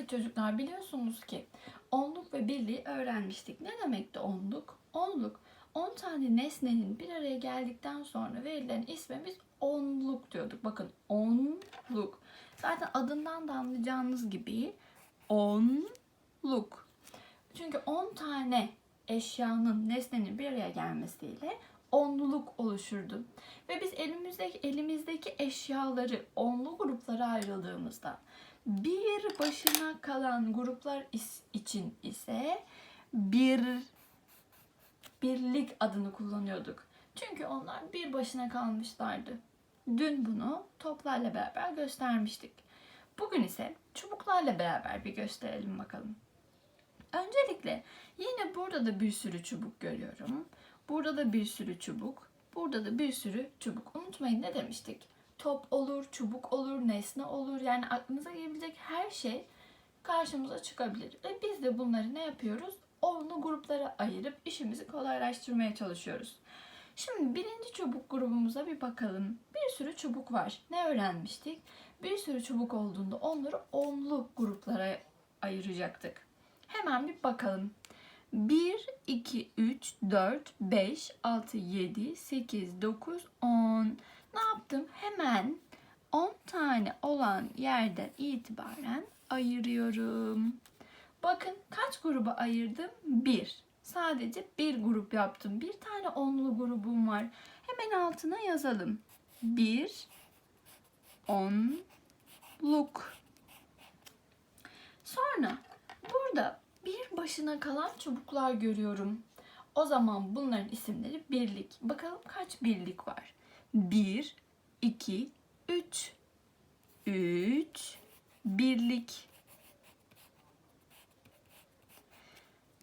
Evet çocuklar biliyorsunuz ki onluk ve birliği öğrenmiştik. Ne demekti onluk? Onluk 10 tane nesnenin bir araya geldikten sonra verilen isme biz onluk diyorduk. Bakın onluk. Zaten adından da anlayacağınız gibi onluk. Çünkü 10 tane eşyanın, nesnenin bir araya gelmesiyle onluluk oluşurdu. Ve biz elimizdeki elimizdeki eşyaları onlu gruplara ayrıldığımızda bir başına kalan gruplar is- için ise bir birlik adını kullanıyorduk. Çünkü onlar bir başına kalmışlardı. Dün bunu toplarla beraber göstermiştik. Bugün ise çubuklarla beraber bir gösterelim bakalım. Öncelikle yine burada da bir sürü çubuk görüyorum. Burada da bir sürü çubuk. Burada da bir sürü çubuk. Unutmayın ne demiştik? Top olur, çubuk olur, nesne olur. Yani aklınıza gelebilecek her şey karşımıza çıkabilir. Ve biz de bunları ne yapıyoruz? Onlu gruplara ayırıp işimizi kolaylaştırmaya çalışıyoruz. Şimdi birinci çubuk grubumuza bir bakalım. Bir sürü çubuk var. Ne öğrenmiştik? Bir sürü çubuk olduğunda onları onlu gruplara ayıracaktık. Hemen bir bakalım. 1, 2, 3, 4, 5, 6, 7, 8, 9, 10. Ne yaptım? Hemen 10 tane olan yerden itibaren ayırıyorum. Bakın kaç gruba ayırdım? 1. Sadece bir grup yaptım. Bir tane onlu grubum var. Hemen altına yazalım. 1 onluk. Sonra burada bir başına kalan çubuklar görüyorum. O zaman bunların isimleri birlik. Bakalım kaç birlik var? 1, 2, 3. 3 birlik.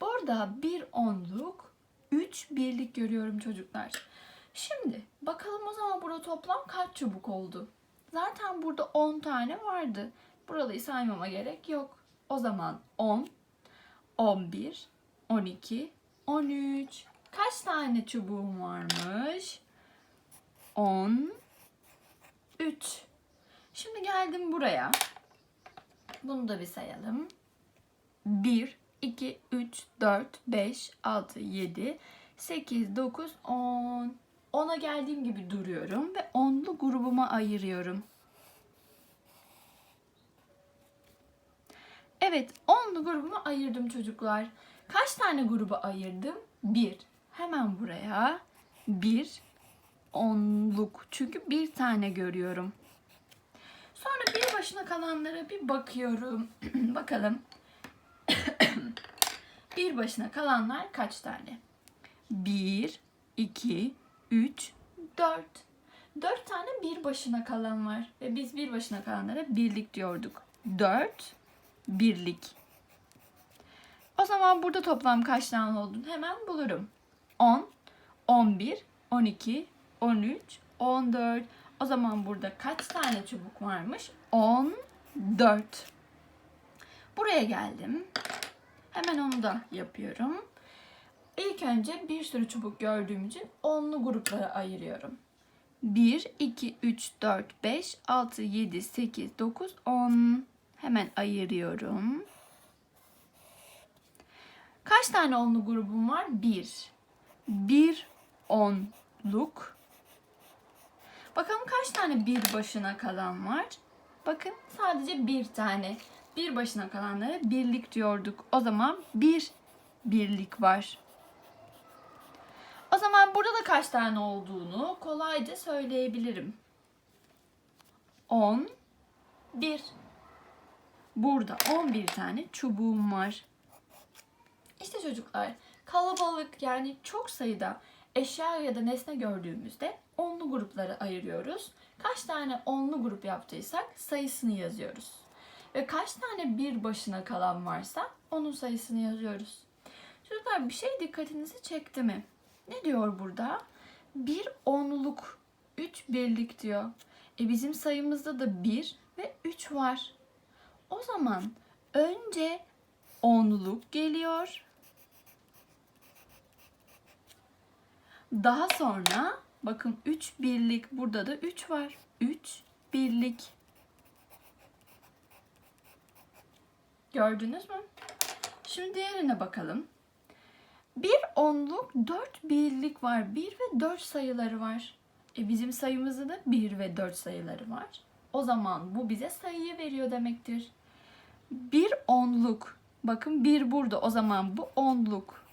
Burada bir onluk, 3 birlik görüyorum çocuklar. Şimdi bakalım o zaman burada toplam kaç çubuk oldu? Zaten burada 10 tane vardı. Burayı saymama gerek yok. O zaman 10, 11, 12, 13. Kaç tane çubuğum varmış? 10, 3. Şimdi geldim buraya. Bunu da bir sayalım. 1, 2, 3, 4, 5, 6, 7, 8, 9, 10. 10'a geldiğim gibi duruyorum ve onlu grubuma ayırıyorum. Evet, onlu grubuma ayırdım çocuklar. Kaç tane gruba ayırdım? 1. Hemen buraya. 1 onluk. Çünkü bir tane görüyorum. Sonra bir başına kalanlara bir bakıyorum. Bakalım. bir başına kalanlar kaç tane? 1, 2, 3, 4. 4 tane bir başına kalan var. Ve biz bir başına kalanlara birlik diyorduk. 4 birlik. O zaman burada toplam kaç tane olduğunu hemen bulurum. 10, 11, 12, 13, 14. O zaman burada kaç tane çubuk varmış? 14. Buraya geldim. Hemen onu da yapıyorum. İlk önce bir sürü çubuk gördüğüm için onlu gruplara ayırıyorum. 1, 2, 3, 4, 5, 6, 7, 8, 9, 10. Hemen ayırıyorum. Kaç tane onlu grubum var? 1. 1 onluk. Bakalım kaç tane bir başına kalan var? Bakın sadece bir tane. Bir başına kalanlara birlik diyorduk. O zaman bir birlik var. O zaman burada da kaç tane olduğunu kolayca söyleyebilirim. 10 1 Burada 11 tane çubuğum var. İşte çocuklar kalabalık yani çok sayıda eşya ya da nesne gördüğümüzde onlu gruplara ayırıyoruz. Kaç tane onlu grup yaptıysak sayısını yazıyoruz. Ve kaç tane bir başına kalan varsa onun sayısını yazıyoruz. Çocuklar bir şey dikkatinizi çekti mi? Ne diyor burada? Bir onluk, üç birlik diyor. E bizim sayımızda da bir ve üç var. O zaman önce onluk geliyor. Daha sonra bakın 3 birlik burada da 3 var. 3 birlik. Gördünüz mü? Şimdi diğerine bakalım. Bir onluk, dört birlik var. Bir ve dört sayıları var. E bizim sayımızda da bir ve dört sayıları var. O zaman bu bize sayıyı veriyor demektir. Bir onluk. Bakın bir burada. O zaman bu onluk.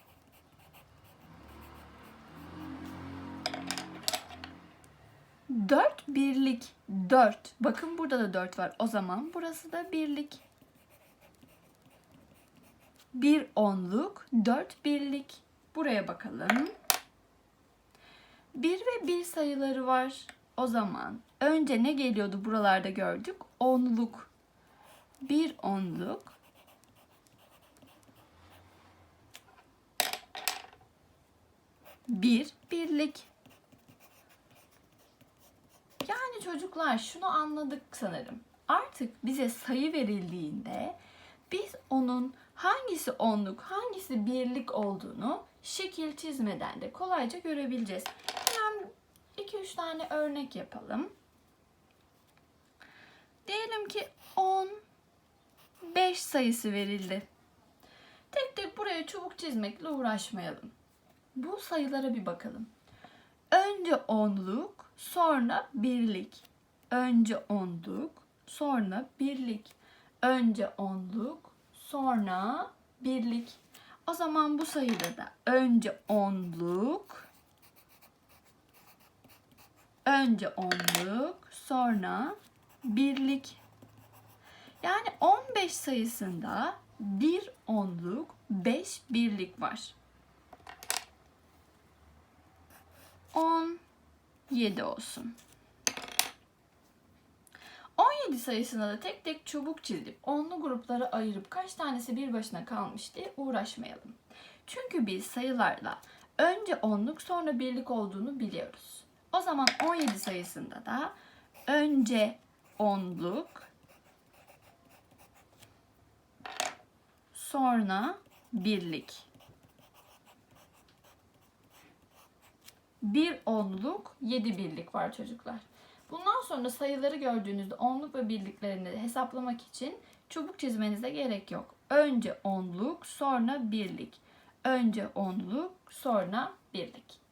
Dört birlik. Dört. Bakın burada da dört var. O zaman burası da birlik. Bir onluk, dört birlik. Buraya bakalım. Bir ve bir sayıları var. O zaman önce ne geliyordu buralarda gördük? Onluk. Bir onluk. Bir birlik. Yani çocuklar şunu anladık sanırım. Artık bize sayı verildiğinde biz onun hangisi onluk, hangisi birlik olduğunu şekil çizmeden de kolayca görebileceğiz. Hemen 2-3 tane örnek yapalım. Diyelim ki 10 5 sayısı verildi. Tek tek buraya çubuk çizmekle uğraşmayalım. Bu sayılara bir bakalım. Önce onluk, sonra birlik. Önce onluk, sonra birlik. Önce onluk, sonra birlik. O zaman bu sayıda da önce onluk, önce onluk, sonra birlik. Yani 15 sayısında bir onluk, 5 birlik var. 17 olsun. 17 sayısına da tek tek çubuk çizip onlu gruplara ayırıp kaç tanesi bir başına kalmış diye uğraşmayalım. Çünkü biz sayılarla önce onluk sonra birlik olduğunu biliyoruz. O zaman 17 sayısında da önce onluk sonra birlik. Bir onluk, yedi birlik var çocuklar. Bundan sonra sayıları gördüğünüzde onluk ve birliklerini hesaplamak için çubuk çizmenize gerek yok. Önce onluk, sonra birlik. Önce onluk, sonra birlik.